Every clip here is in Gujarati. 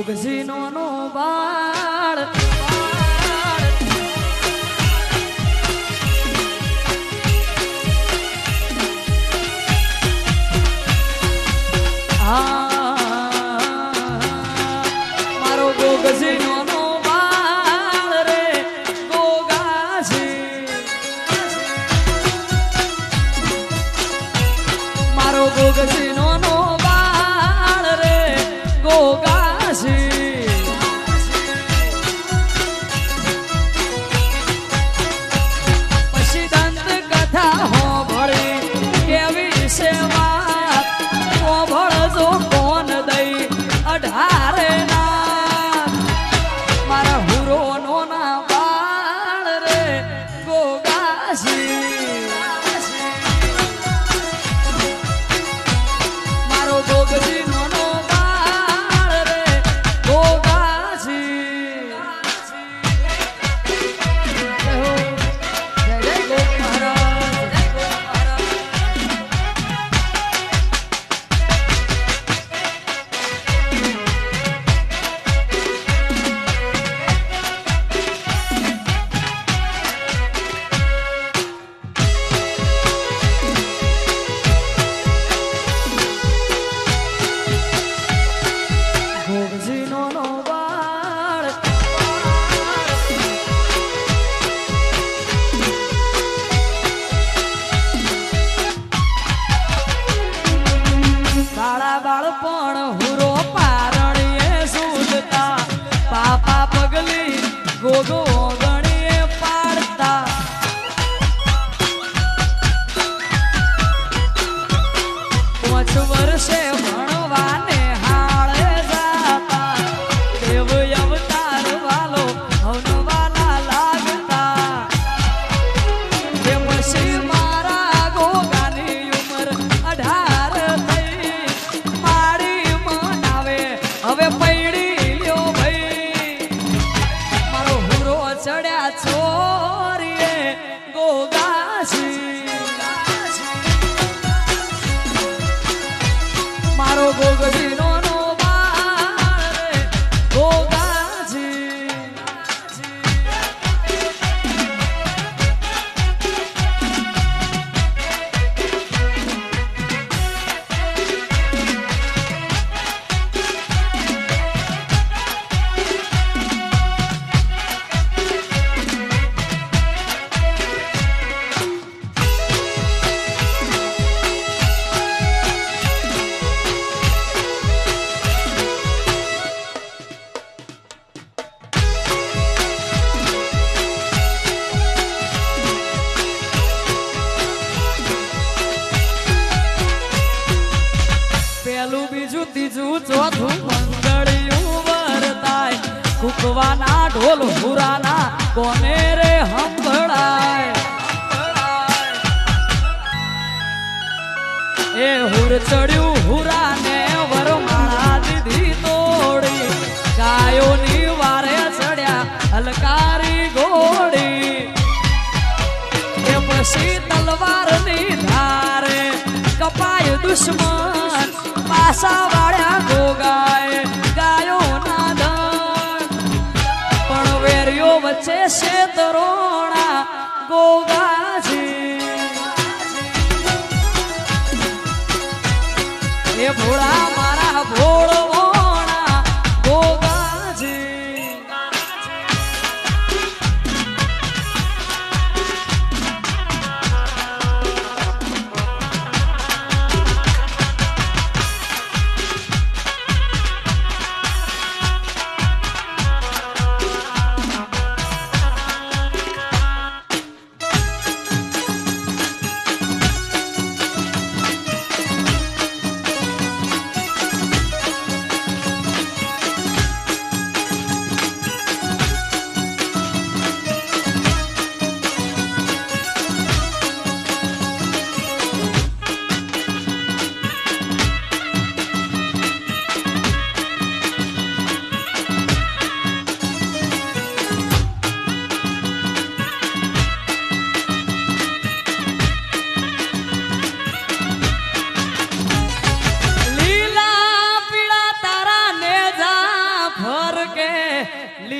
ભોગસી નો નો બા go. 哥哥心 ઢોલ હુરાના કોને રે હંભળાય? એ હુર ચડ્યું હુરાને વરમાળા દીધી તોડી. ગાયોની વારે ચડ્યા હલકારી ઘોડી. એ પછી તલવારની ધારે કપાય દુશ્મન પાસા વાળે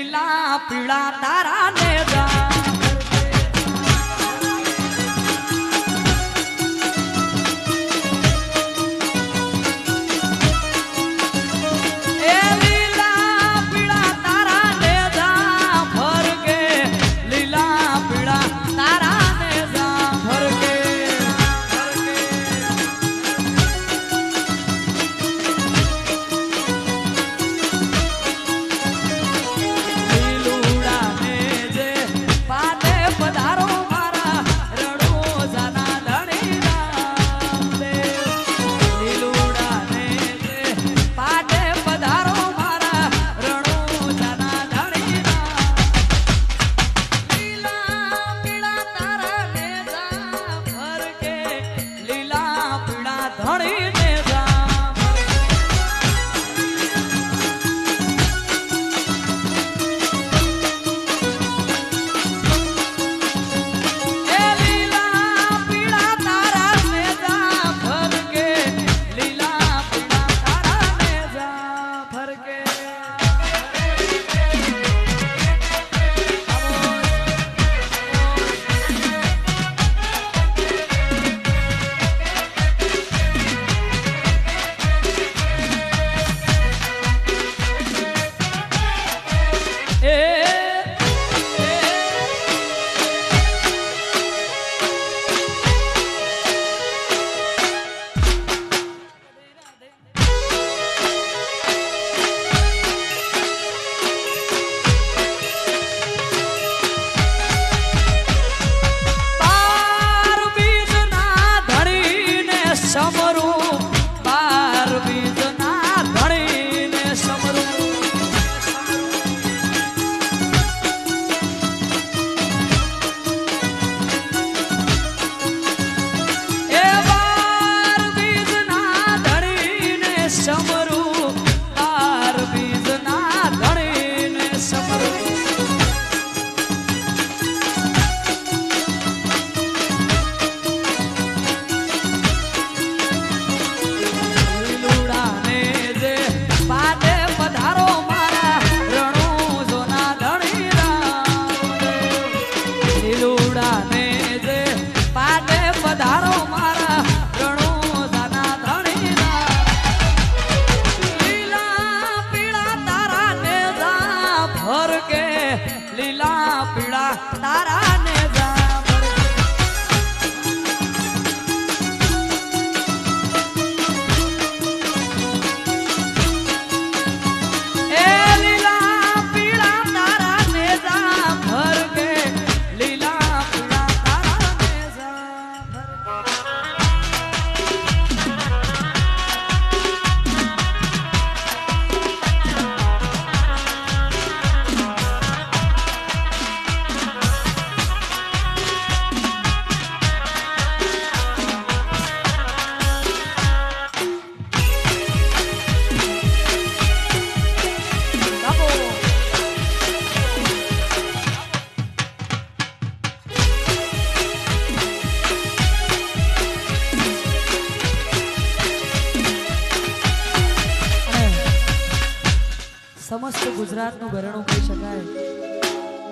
લીલા પીળા તારા ને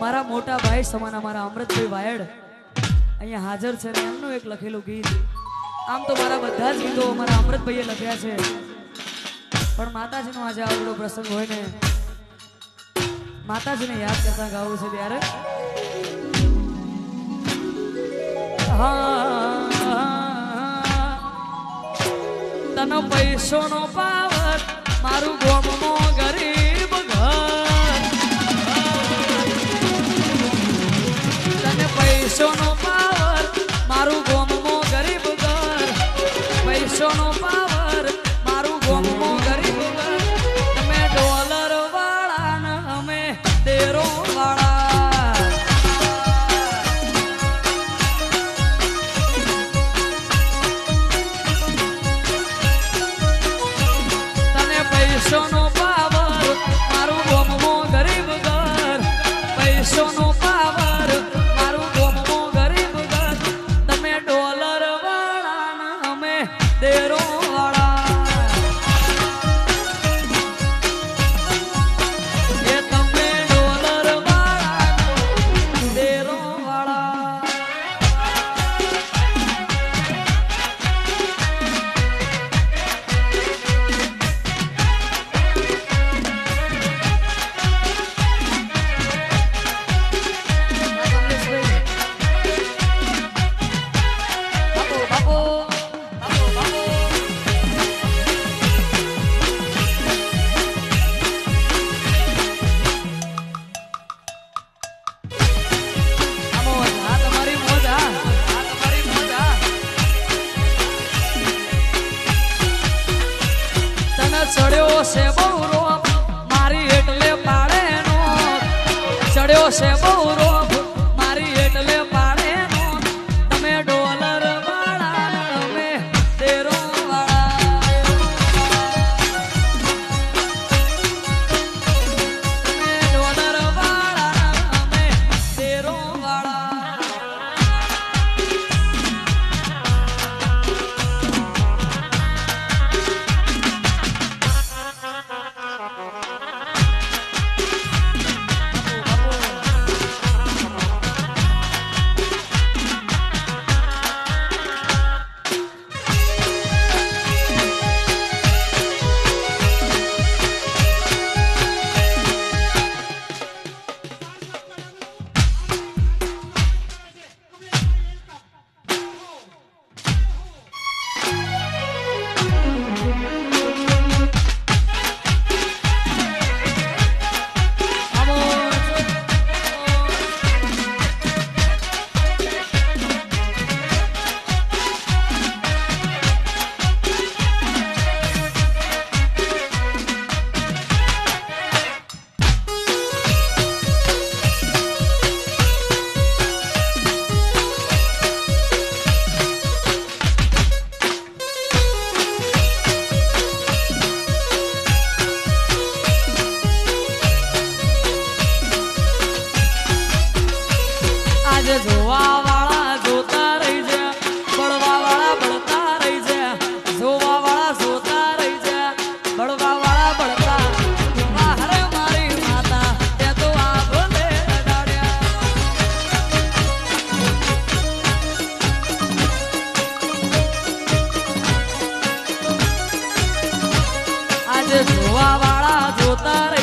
મારા મોટા ભાઈ સમાન અમારા અમૃતભાઈ વાયડ અહીંયા હાજર છે ને એમનું એક લખેલું ગીત. આમ તો મારા બધા જ ગીતો અમારા અમૃતભાઈએ લખ્યા છે. પણ માતાજીનો આજે આવડો પ્રસંગ હોય ને, માતાજીને યાદ કરતા ગાવું છે ત્યારે. હા, તનો પૈસોનો પાવર મારું જોવા વાળા જોતા